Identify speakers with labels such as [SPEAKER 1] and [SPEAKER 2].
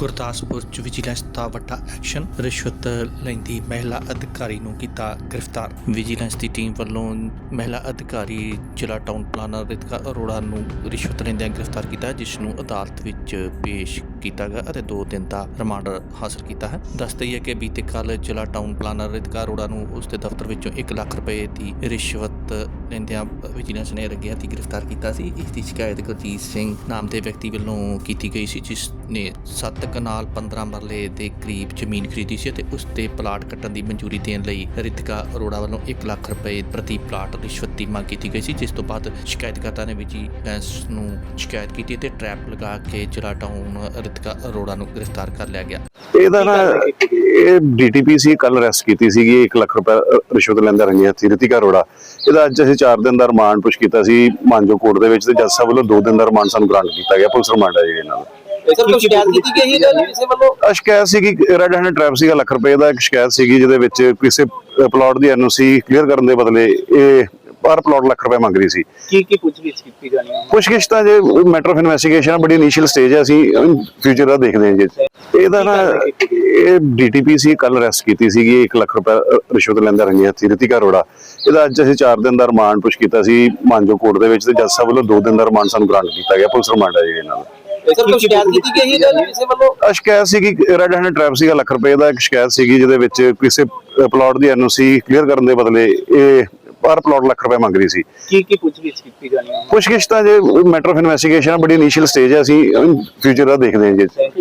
[SPEAKER 1] конкурс. ਗੁਰਦਾਸਪੁਰ ਚ ਵਿਜੀਲੈਂਸ ਦਾ ਵੱਡਾ ਐਕਸ਼ਨ, ਰਿਸ਼ਵਤ ਲੈਂਦੀ ਮਹਿਲਾ ਅਧਿਕਾਰੀ ਨੂੰ ਕੀਤਾ ਗ੍ਰਿਫਤਾਰ। ਵਿਜੀਲੈਂਸ ਦੀ ਟੀਮ ਵੱਲੋਂ ਮਹਿਲਾ ਅਧਿਕਾਰੀ, ਜ਼ਿਲ੍ਹਾ ਟਾਊਨ ਪਲਾਨਰ ਰਿਤਕਾ ਅਰੋੜਾ ਨੂੰ ਰਿਸ਼ਵਤ ਲੈਂਦਿਆਂ ਗ੍ਰਿਫਤਾਰ ਕੀਤਾ, ਜਿਸ ਨੂੰ ਅਦਾਲਤ ਵਿੱਚ ਪੇਸ਼ ਕੀਤਾ ਗਿਆ ਅਤੇ 2 ਦਿਨ ਦਾ ਰਿਮਾਂਡ ਹਾਸਲ ਕੀਤਾ ਹੈ। ਦੱਸ ਦਈਏ ਕਿ ਬੀਤੇ ਕੱਲ ਜ਼ਿਲ੍ਹਾ ਟਾਊਨ ਪਲਾਨਰ ਰਿਤਕਾ ਅਰੋੜਾ ਨੂੰ ਉਸ ਦੇ ਦਫ਼ਤਰ ਵਿੱਚੋਂ 1 ਲੱਖ ਰੁਪਏ ਦੀ ਰਿਸ਼ਵਤ ਲੈਂਦਿਆਂ ਵਿਜੀਲੈਂਸ ਨੇ ਰੰਗਿਆ ਦੀ ਗ੍ਰਿਫਤਾਰ ਕੀਤਾ ਸੀ। ਇਸ ਦੀ ਸ਼ਿਕਾਇਤ ਗੁਰਜੀਤ ਸਿੰਘ ਨਾਮ ਦੇ ਵਿਅਕਤੀ ਵੱਲੋਂ ਕੀਤੀ ਗਈ ਸੀ, ਜਿਸ ਨੇ 7 ਕਨਾਲ 15 ਮਰਲੇ ਦੇ ਕਰੀਬ ਜ਼ਮੀਨ ਖਰੀਦੀ ਸੀ ਅਤੇ ਉਸ ਤੇ ਪਲਾਟ ਕੱਟਣ ਦੀ ਮਨਜ਼ੂਰੀ ਦੇਣ ਲਈ ਰਿਤਿਕਾ ਅਰੋੜਾ ਵੱਲੋਂ 1 ਲੱਖ ਰੁਪਏ ਪ੍ਰਤੀ ਪਲਾਟ ਰਿਸ਼ਵਤ ਦੀ ਮੰਗ ਕੀਤੀ ਗਈ ਸੀ, ਜਿਸ ਤੋਂ ਬਾਅਦ ਸ਼ਿਕਾਇਤਕਰਤਾ ਨੇ ਵਿਜੀਲੈਂਸ ਨੂੰ ਸ਼ਿਕਾਇਤ ਕੀਤੀ ਅਤੇ ਟਰੈਪ ਲਗਾ ਕੇ ਜ਼ਿਲ੍ਹਾ ਟਾਊਨ ਰਿਤਿਕਾ ਅਰੋੜਾ ਨੂੰ ਗ੍ਰਿਫਤਾਰ ਕਰ ਲਿਆ ਗਿਆ।
[SPEAKER 2] ਇਹਦਾ ਨਾ ਇਹ ਡੀਟੀਪੀ ਕੱਲ ਅਰੈਸਟ ਕੀਤੀ ਸੀਗੀ 1 ਲੱਖ ਰੁਪਏ ਰਿਸ਼ਵਤ ਲੈਂਦਾ ਰੰਗੀ ਹੱਥੀ ਰਿਤਿਕਾ ਅਰੋੜਾ। ਇਹਦਾ ਅੱਜ ਅਸੀਂ 4 ਦਿਨ ਦਾ ਰਿਮਾਂਡ ਪੁਸ਼ ਕੀਤਾ ਸੀ ਮਾਂਜੋ ਕੋਰਟ ਦੇ ਵਿੱਚ ਤੇ ਜੱਜ ਸਾਹਿਬ ਵੱਲੋਂ 2 ਦਿਨ ਦਾ ਰਿਮਾਂਡ ਸਾਨੂੰ ਗ੍ਰਾਂਟ ਕੀਤਾ ਗਿਆ, ਪੁਲਿਸ ਰਿਮਾਂਡ ਹੈ ਜੀ ਇਹਨਾਂ ਦਾ।
[SPEAKER 3] ਸਰ ਕੋਈ ਸ਼ਿਕਾਇਤ ਕੀਤੀ ਗਈ ਹੈ ਕਿਸੇ ਵੱਲੋਂ?
[SPEAKER 2] ਆ ਸ਼ਿਕਾਇਤ ਸੀਗੀ ਰੈਡ ਹੈਂਡ ਟ੍ਰੈਪ ਸੀਗਾ ਲੱਖ ਰੁਪਏ ਦਾ ਇੱਕ ਸ਼ਿਕਾਇਤ ਸੀਗੀ ਜਿਹਦੇ ਵਿੱਚ ਕਿਸੇ ਪਲਾਟ ਦੀ ਐਨਓਸੀ ਕਲੀਅਰ ਕਰਨ ਦੇ ਬਦਲੇ ਇਹ ਪਰ ਪਲਾਟ ਲੱਖ ਰੁਪਏ ਮੰਗ ਰਹੀ ਸੀ।
[SPEAKER 3] ਕੀ ਕੀ ਪੁੱਛਗਿੱਛ ਕੀਤੀ ਜਾਣੀ ਹੈ?
[SPEAKER 2] ਪੁੱਛਗਿੱਛ ਤਾਂ ਜੇ ਮੈਟਰ ਆਫ ਇਨਵੈਸਟੀਗੇਸ਼ਨ ਬੜੀ ਇਨੀਸ਼ੀਅਲ ਸਟੇਜ ਹੈ ਅਸੀਂ ਫਿਊਚਰ ਦਾ ਦੇਖਦੇ ਹਾਂ ਜੀ। ਇਹਦਾ ਨਾ ਇਹ ਡੀਟੀਪੀ ਸੀ ਕੱਲ ਅਰੈਸਟ ਕੀਤੀ ਸੀਗੀ 1 ਲੱਖ ਰੁਪਏ ਰਿਸ਼ਵਤ ਲੈਂਦਾ ਰੰਗੀ ਹੱਥੀ ਰਿਤਿਕਾ ਅਰੋੜਾ। ਇਹਦਾ ਅੱਜ ਅਸੀਂ 4 ਦਿਨ ਦਾ ਰਿਮਾਂਡ ਪੁਸ਼ ਕੀਤਾ ਸੀ ਮਾਂਜੋ ਕੋਰਟ ਦੇ ਵਿੱਚ ਤੇ ਜੱਜ ਸਾਹਿਬ ਵੱਲੋਂ 2 ਦਿਨ ਦਾ ਰਿਮਾਂਡ ਸਾਨੂੰ ਗ੍ਰਾਂਟ ਕੀਤਾ ਗਿਆ ਪੁਲਿਸ ਰਿਮਾਂਡ ਹੈ ਜੀ ਇਹਨਾਂ ਦਾ
[SPEAKER 3] ਸਰ ਕੋਈ ਸ਼ਿਕਾਇਤ ਕੀਤੀ ਗਈ ਹੈ ਕਿਸੇ ਵੱਲੋਂ?
[SPEAKER 2] ਆ ਸ਼ਿਕਾਇਤ ਸੀਗੀ ਰੈਡ ਹੈਂਡ ਟ੍ਰੈਪ ਸੀਗਾ ਲੱਖ ਰੁਪਏ ਦਾ ਇੱਕ ਸ਼ਿਕਾਇਤ ਸੀਗੀ ਜਿਹਦੇ ਵਿੱਚ ਕਿਸੇ ਪਲਾਟ ਦੀ ਐਨਓਸੀ ਕਲੀਅਰ ਕਰਨ ਦੇ ਬਦਲੇ ਇਹ ਪਰ ਪਲਾਟ ਲੱਖ ਰੁਪਏ ਮੰਗ ਰਹੀ ਸੀ।
[SPEAKER 3] ਕੀ ਕੀ ਪੁੱਛਗਿੱਛ ਕੀਤੀ ਜਾਣੀ ਹੈ?
[SPEAKER 2] ਪੁੱਛਗਿੱਛ ਤਾਂ ਜੇ ਮੈਟਰ ਆਫ ਇਨਵੈਸਟੀਗੇਸ਼ਨ ਬੜੀ ਇਨੀਸ਼ੀਅਲ ਸਟੇਜ ਹੈ ਅਸੀਂ ਫਿਊਚਰ ਦਾ ਦੇਖਦੇ ਹਾਂ ਜੀ।